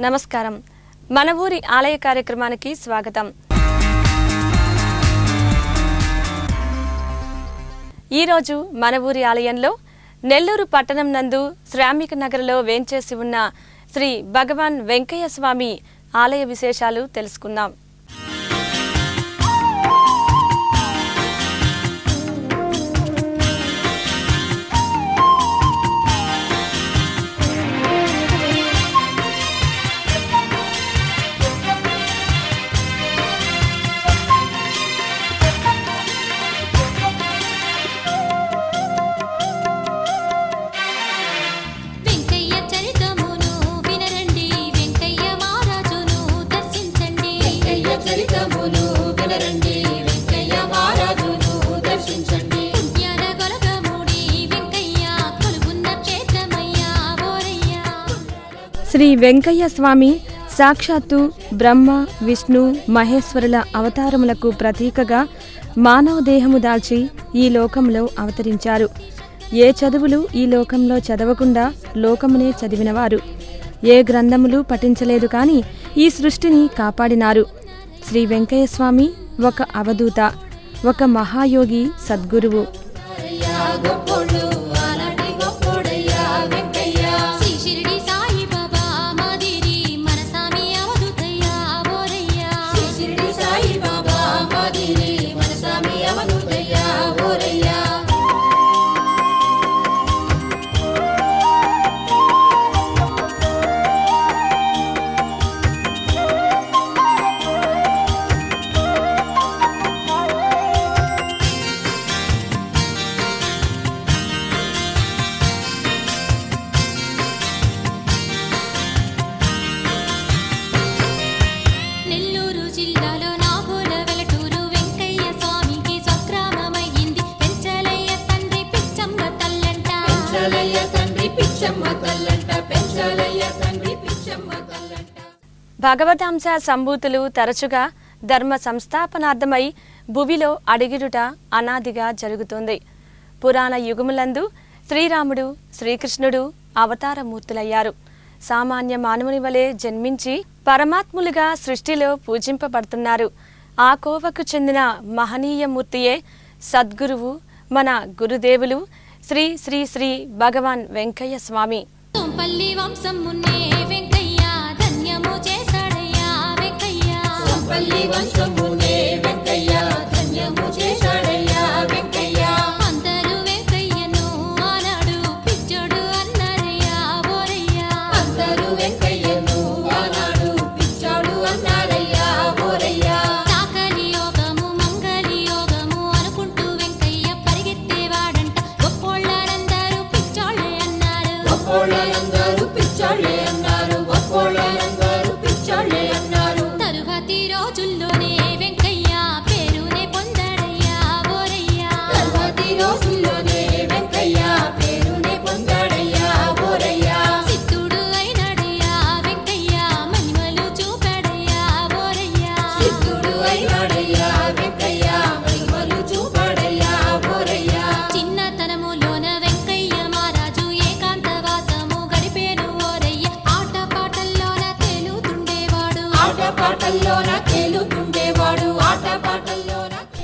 నమస్కారం. మన ఊరి ఆలయ కార్యక్రమానికి స్వాగతం. ఈరోజు మన ఊరి ఆలయంలో నెల్లూరు పట్టణం నందు శ్రామిక నగర్లో వేంచేసి ఉన్న శ్రీ భగవాన్ వెంకయ్య స్వామి ఆలయ విశేషాలు తెలుసుకుందాం. వెంకయ్య స్వామి సాక్షాత్తు బ్రహ్మ విష్ణు మహేశ్వరుల అవతారములకు ప్రతీకగా మానవ దేహము దాల్చి ఈ లోకంలో అవతరించారు. ఏ చదువులు ఈ లోకంలో చదవకుండా లోకమునే చదివినవారు. ఏ గ్రంథములు పఠించలేదు కాని ఈ సృష్టిని కాపాడినారు. శ్రీ వెంకయ్య స్వామి ఒక అవధూత ఒక మహాయోగి సద్గురువు. భగవతాంశ సంభూతులు తరచుగా ధర్మ సంస్థాపనార్థమై భువిలో అడిగిడుట అనాదిగా జరుగుతోంది. పురాణ యుగములందు శ్రీరాముడు శ్రీకృష్ణుడు అవతారమూర్తులయ్యారు. సామాన్య మానవుని వలె జన్మించి పరమాత్ములుగా సృష్టిలో పూజింపబడుతున్నారు. ఆ కోవకు చెందిన మహనీయ మూర్తియే సద్గురువు మన గురుదేవులు శ్రీ శ్రీ శ్రీ భగవాన్ వెంకయ్య స్వామి. వంశం వెంకయ్య వెంకయ్య ధన్యము చేశాడయ్యా వెంకయ్య సంపల్లి వంశమునే వెంకయ్య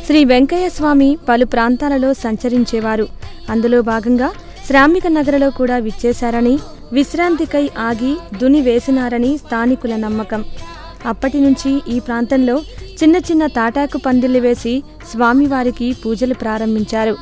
శ్రీ వెంకయ్య స్వామి పలు ప్రాంతాలలో సంచరించేవారు. అందులో భాగంగా శ్రామిక నగరలో కూడా విచ్చేశారని విశ్రాంతికై ఆగి దుని వేసినారని స్థానికుల నమ్మకం. అప్పటి నుంచి ఈ ప్రాంతంలో చిన్న చిన్న తాటాకు పందిళ్ళు వేసి స్వామివారికి పూజలు ప్రారంభించారు.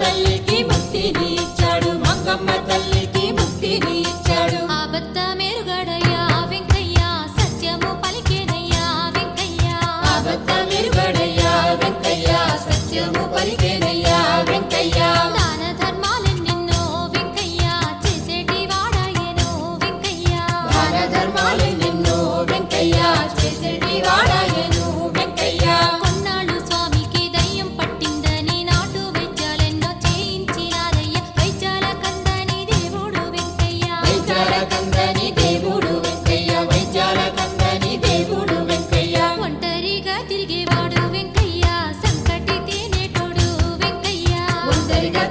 తల్లికి ముక్తిని ఇచ్చాడు. మంగమ్మ తల్లికి ముక్తిని ఇచ్చాడు. మెరుగడయ్యా వెంకయ్య సత్యము పలికేనయ్యా వెంకయ్య. అబద్ధ మెరుగడయ్యా వెంకయ్య సత్యము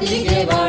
Hadi gebar.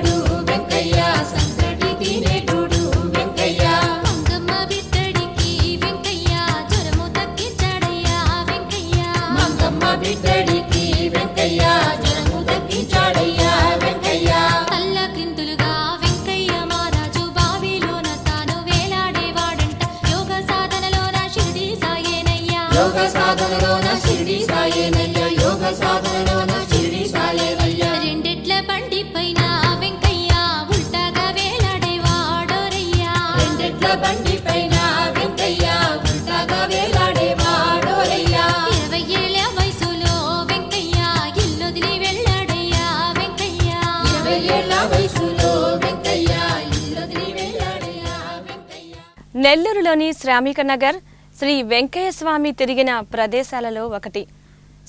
నెల్లూరులోని శ్రామిక నగర్ శ్రీ వెంకయ్య స్వామి తిరిగిన ప్రదేశాలలో ఒకటి.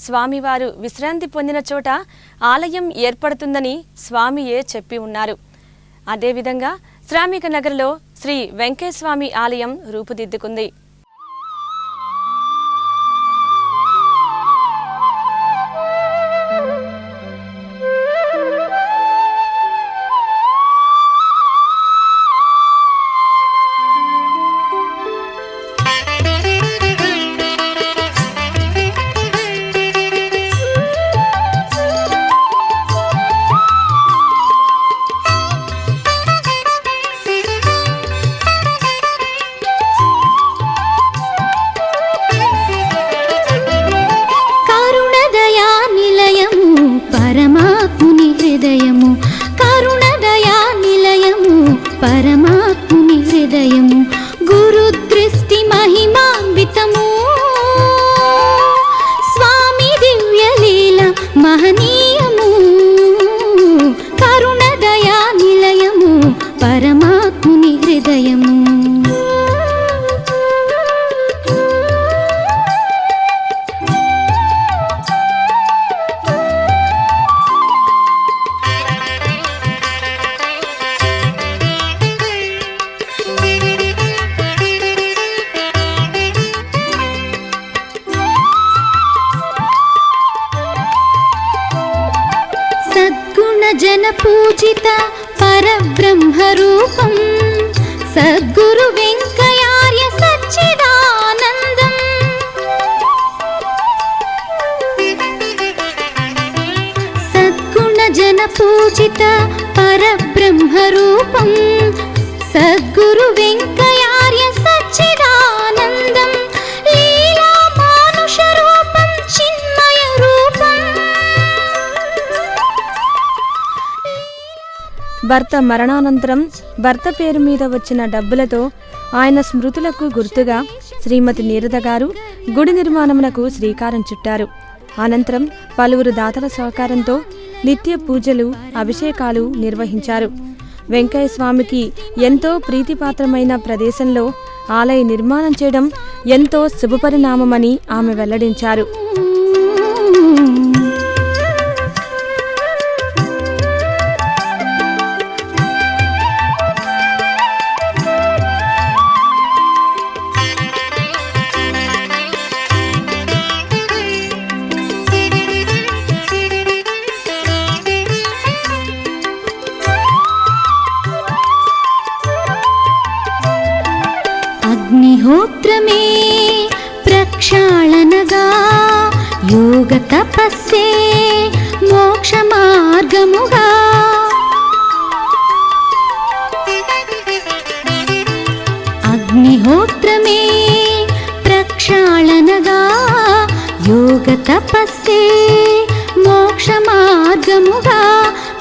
స్వామివారు విశ్రాంతి పొందిన చోట ఆలయం ఏర్పడుతుందని స్వామియే చెప్పి ఉన్నారు. అదేవిధంగా శ్రామిక నగర్లో శ్రీ వెంకయ్య స్వామి ఆలయం రూపుదిద్దుకుంది. పూజిత పరబ్రహ్మ రూపం. సద్గురు వెంకయార్య సచ్చిదానందం. సద్గుణ జన పూజిత పరబ్రహ్మ రూపం. సద్గురు వెంక భర్త మరణానంతరం భర్త పేరు మీద వచ్చిన డబ్బులతో ఆయన స్మృతులకు గుర్తుగా శ్రీమతి నీరద గారు గుడి నిర్మాణమునకు శ్రీకారం చుట్టారు. అనంతరం పలువురు దాతల సహకారంతో నిత్య పూజలు అభిషేకాలు నిర్వహించారు. వెంకయ్య స్వామికి ఎంతో ప్రీతిపాత్రమైన ప్రదేశంలో ఆలయ నిర్మాణం చేయడం ఎంతో శుభపరిణామమని ఆమె వెల్లడించారు. యోగ తపస్సే మోక్ష మార్గముగా. అగ్నిహోత్రమే ప్రక్షాళనగా. యోగ తపస్సే మోక్ష మార్గముగా.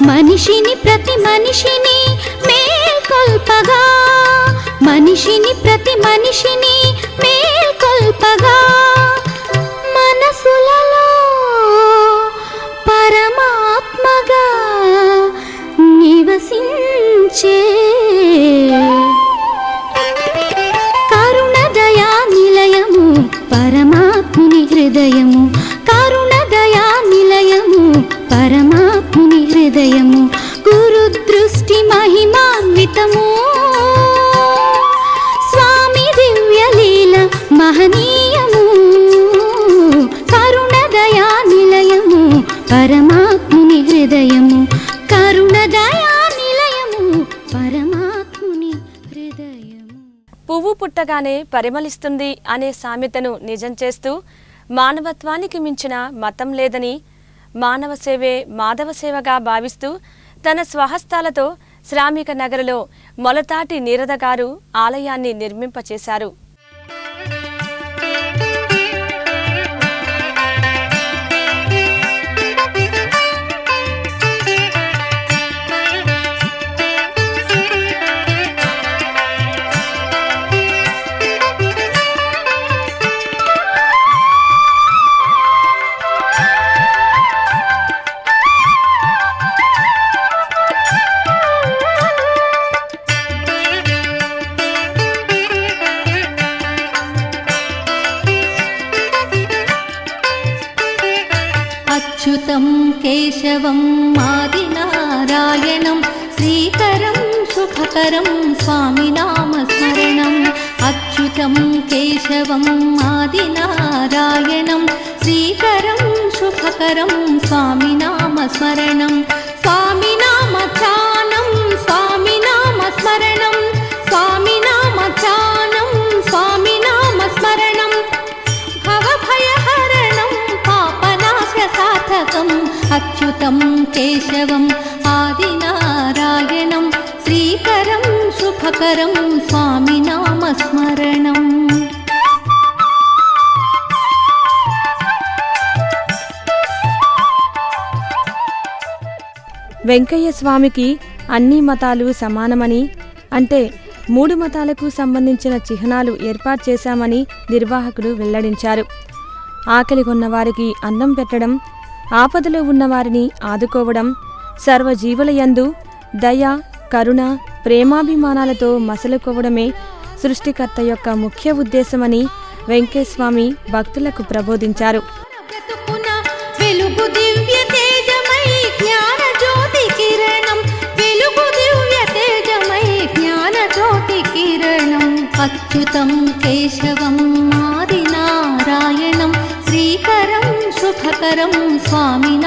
మనిషిని ప్రతి మనిషిని మేల్కొల్పగా. మనిషిని ప్రతి మనిషిని హృదయము గురు దృష్టి మహిమాన్వితము. స్వామి దివ్యలీల మహనీయము కరుణదయా నిలయము పరమాత్ముని హృదయము. కరుణదయా నిలయము పరమాత్ముని హృదయము. పువ్వు పుట్టగానే పరిమళిస్తుంది అనే సామెతను నిజం చేస్తూ మానవత్వానికి మించిన మతం లేదని మానవ సేవే మాధవ సేవగా భావిస్తూ తన స్వహస్తాలతో శ్రామిక నగరలో మొలతాటి నీరద గారు ఆలయాన్ని నిర్మింపచేశారు. अच्युतं केशवम् आदिनारायणं श्रीकरं शुभकरं स्वामिनामस्मरणम् వెంకయ్య స్వామికి అన్ని మతాలు సమానమని అంటే మూడు మతాలకు సంబంధించిన చిహ్నాలు ఏర్పాటు చేశామని నిర్వాహకులు వెల్లడించారు ఆకలి కొన్నవారికి అన్నం పెట్టడం ఆపదలో ఉన్నవారిని ఆదుకోవడం సర్వజీవుల యందు దయ కరుణ ప్రేమాభిమానాలతో మసలుకోవడమే సృష్టికర్త యొక్క ముఖ్య ఉద్దేశమని వెంకటస్వామి భక్తులకు ప్రబోధించారు. బ్రతుకున వెలుగు सुखकरं स्वामिनामस्मरणम्।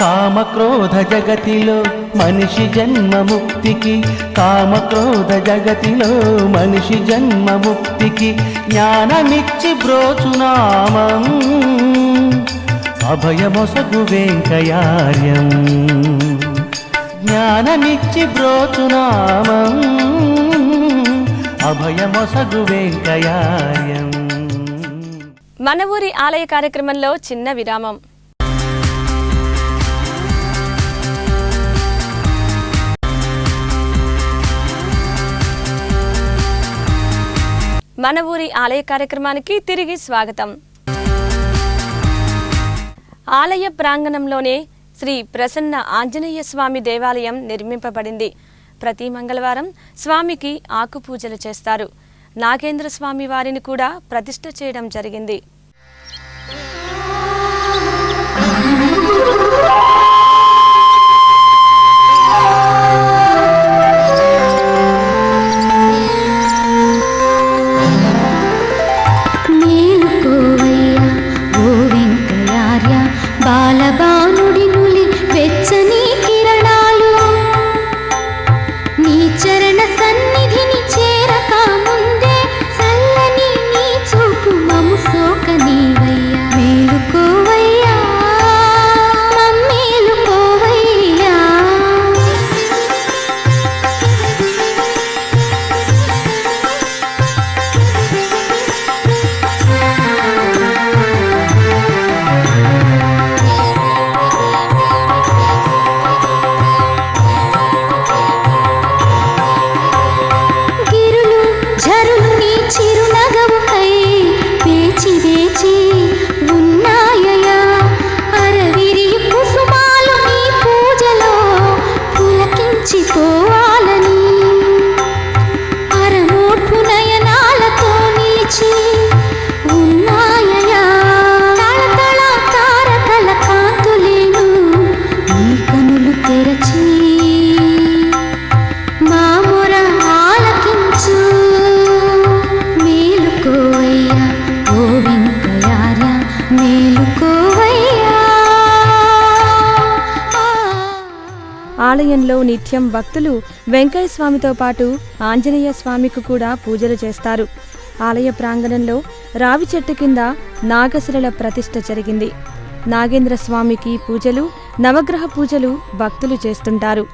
కామక్రోధ జగతిలో మనిషి జన్మ ముక్తికి కామక్రోధ జగతిలో మనిషి జన్మ ముక్తికి జ్ఞానమిచ్చి బ్రోచునామం అభయమొసగు వెంకయార్యం. జ్ఞానమిచ్చి బ్రోచునామం అభయమొసగు వెంకయార్యం. మన ఊరి ఆలయ కార్యక్రమంలో చిన్న విరామం. మన ఊరి ఆలయ కార్యక్రమానికి తిరిగి స్వాగతం. ఆలయ ప్రాంగణంలోనే శ్రీ ప్రసన్న ఆంజనేయ స్వామి దేవాలయం నిర్మింపబడింది. ప్రతి మంగళవారం స్వామికి ఆకుపూజలు చేస్తారు. నాగేంద్ర స్వామి వారిని కూడా ప్రతిష్ఠ చేయడం జరిగింది. ఆలయంలో నిత్యం భక్తులు వెంకయ్య స్వామితో పాటు ఆంజనేయ స్వామికి కూడా పూజలు చేస్తారు. ఆలయ ప్రాంగణంలో రావి చెట్టు కింద నాగశిరల ప్రతిష్ఠ జరిగింది. నాగేంద్ర స్వామికి పూజలు నవగ్రహ పూజలు భక్తులు చేస్తుంటారు.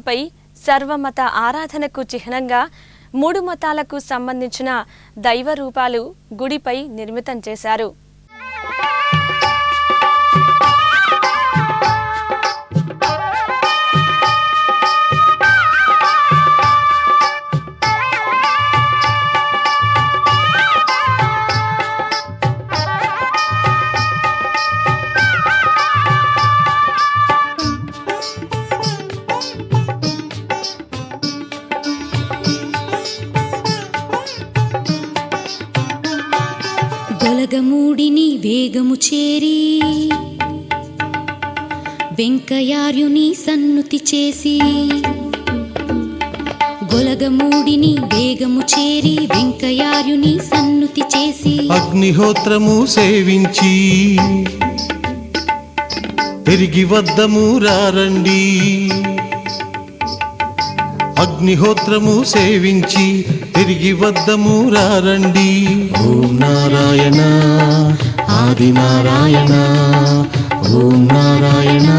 ఆలయంపై సర్వమత ఆరాధనకు చిహ్నంగా మూడు మతాలకు సంబంధించిన దైవ రూపాలు గుడిపై నిర్మితం చేశారు. సన్నుతి చేసి గొలగమూడిని వేగము చేరి వెంకయార్యుని సన్నుతి చేసి అగ్నిహోత్రము సేవించి తిరిగి వద్దము రారండి. అగ్నిహోత్రము సేవించి తిరిగి వద్దము రారండి. ఓం నారాయణ ఆది నారాయణ ఓం నారాయణ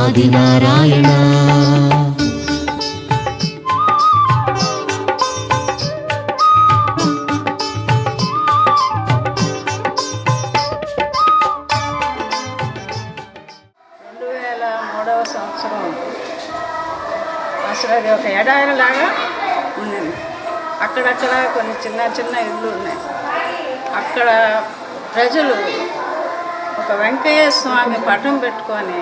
ఆదినారాయణ. రెండు వేల మూడవ సంవత్సరం అసలు అది ఒక ఎడారిలాగా ఉన్నది అక్కడక్కడ కొన్ని చిన్న చిన్న ఇళ్ళు ఉన్నాయి. అక్కడ ప్రజలు ఒక వెంకయ్య స్వామి పటం పెట్టుకొని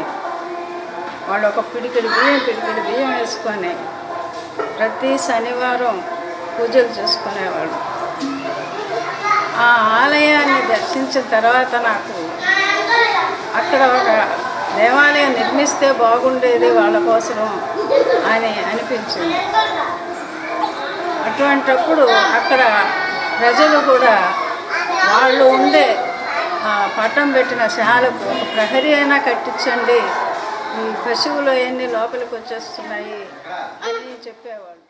వాళ్ళు ఒక పిడికిడి బియ్యం పిడికిడి బియ్యం వేసుకొని ప్రతి శనివారం పూజలు చేసుకునేవాళ్ళు. ఆ ఆలయాన్ని దర్శించిన తర్వాత నాకు అక్కడ ఒక దేవాలయం నిర్మిస్తే బాగుండేది వాళ్ళ కోసం అని అనిపించింది. అటువంటప్పుడు అక్కడ ప్రజలు కూడా వాళ్ళు ఉండే ఆ పట్టం పెట్టిన శాలకు ఒక ప్రహరీ అయినా కట్టించండి పశువులు అవన్నీ లోపలికి వచ్చేస్తున్నాయి అని చెప్పేవాళ్ళు.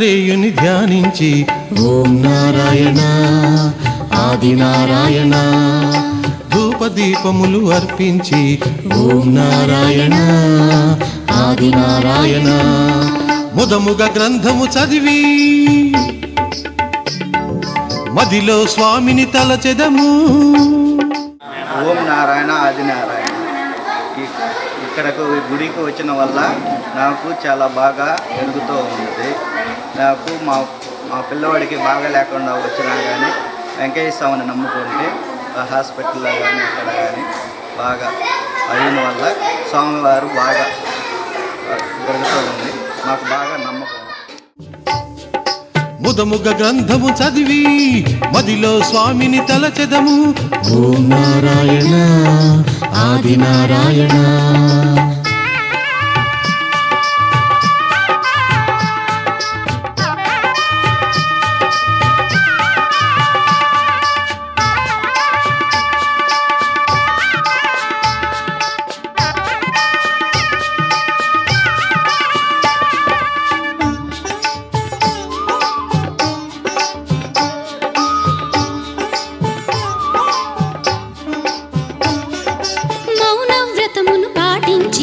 దత్తాత్రేయుని ధ్యానించి ఓం నారాయణ ఆది నారాయణ ధూపదీపములు అర్పించి ఓం నారాయణ ఆది నారాయణ ముదముగ గ్రంథము చదివి మదిలో స్వామిని తలచెదము. ఓం నారాయణ ఆది నారాయణ. ఇక్కడకు గుడికి వచ్చిన వల్ల నాకు చాలా బాగా ఎరుగుతూ ఉంది నాకు మా మా పిల్లవాడికి బాగా లేకుండా వచ్చినా కానీ వెంకయ్య స్వామిని నమ్ముకుంటే ఆ హాస్పిటల్లో కానీ అక్కడ కానీ బాగా అయిన వల్ల స్వామివారు బాగా జరుగుతూ ఉంది. మాకు బాగా నమ్మకం. ముదముగ గ్రంథము చదివి మదిలో స్వామిని తలచెదము. ఓం నారాయణ ఆది నారాయణ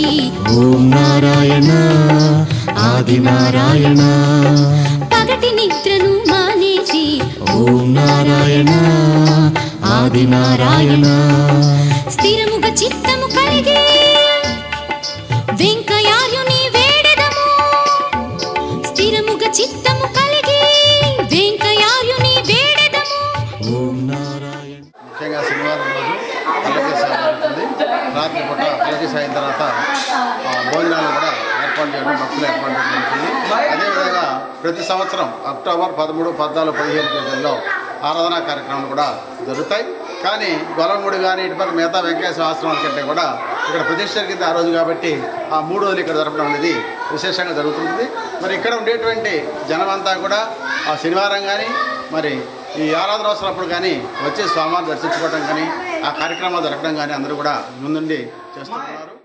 ఓం నారాయణ. ఆది నారాయణ. పగటి నిద్రను మానేసి. ఓం నారాయణ. ఆది నారాయణ. స్థిరముగా చిత్తము కలిగి. వెంకయార్యుని వేడెదము. స్థిరముగా చిత్తము కలిగి. వెంకయార్యుని వేడెదము. ఓం నారాయణ. ముఖ్యంగా శనివారం రోజు రాత్రి పూట సాయం తర్వాత ఆ, భోజనాలు కూడా ఏర్పాటు చేయడం ఏర్పాటు అదేవిధంగా ప్రతి సంవత్సరం అక్టోబర్ పదమూడు పద్నాలుగు పదిహేను తేదీల్లో ఆరాధనా కార్యక్రమాలు కూడా జరుగుతాయి. కానీ గొలమూడు కానీ ఇటు పక్క మిగతా వెంకటేశ్వర ఆశ్రమాల కంటే కూడా ఇక్కడ ప్రతిష్ట జరిగింది ఆ రోజు కాబట్టి ఆ మూడు రోజులు ఇక్కడ జరపడం అనేది విశేషంగా జరుగుతుంది మరి ఇక్కడ ఉండేటువంటి జనమంతా కూడా ఆ శనివారం కానీ మరి ఈ ఆరాధన అవసరప్పుడు కానీ వచ్చే స్వామివారిని దర్శించుకోవడం కానీ ఆ కార్యక్రమాలు జరపడం కానీ అందరూ కూడా ముందుండి చేస్తున్నారు.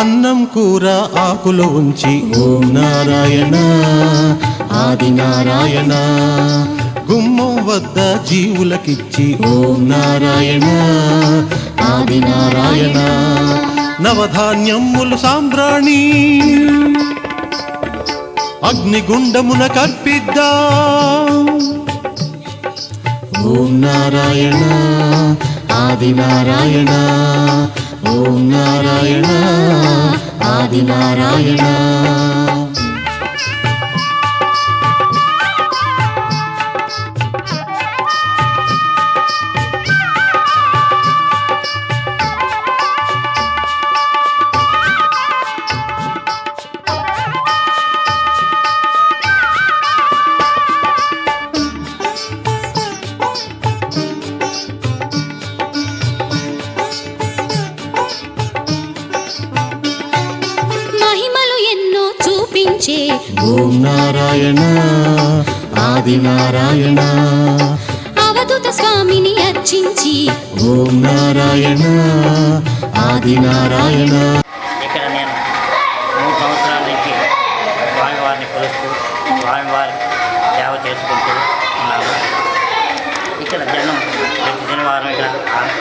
అన్నం కూర ఆకులు ఉంచి ఓం నారాయణ ఆదినారాయణ గుమ్మం వద్ద జీవులకిచ్చి ఓం నారాయణ ఆదినారాయణ నవధాన్యములు సాంబ్రాణి అగ్నిగుండమున కర్పిద్దా. ఓం నారాయణ ఆదినారాయణ ఓం నారాయణ ఆదినారాయణ మహిమలు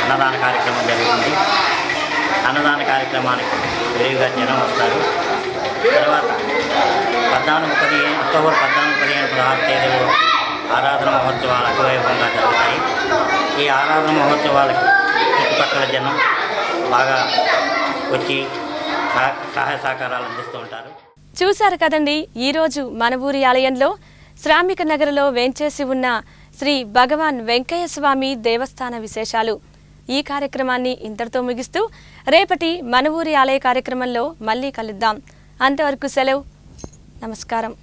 అన్నదాన కార్యక్రమం జరుగుతుంది అన్నదాన కార్యక్రమానికి విరివిగా జనం వస్తారు. తర్వాత పద్నాలుగు పదిహేను అక్టోబర్ పద్నాలుగు పదిహేను పదహారు తేదీలో ఆరాధన మహోత్సవాలు అటువైపుగా జరుగుతాయి. ఈ ఆరాధన మహోత్సవాలకి చుట్టుపక్కల జనం బాగా వచ్చి సహ సహాయ సహకారాలు అందిస్తూ ఉంటారు. చూశారు కదండి ఈరోజు మన ఊరి ఆలయంలో శ్రామిక నగర్లో వేంచేసి ఉన్న శ్రీ భగవాన్ వెంకయ్య స్వామి దేవస్థాన విశేషాలు. ఈ కార్యక్రమాన్ని ఇంతటితో ముగిస్తూ రేపటి మన ఊరి ఆలయ కార్యక్రమంలో మళ్ళీ కలుద్దాం. అంతవరకు సెలవు. నమస్కారం.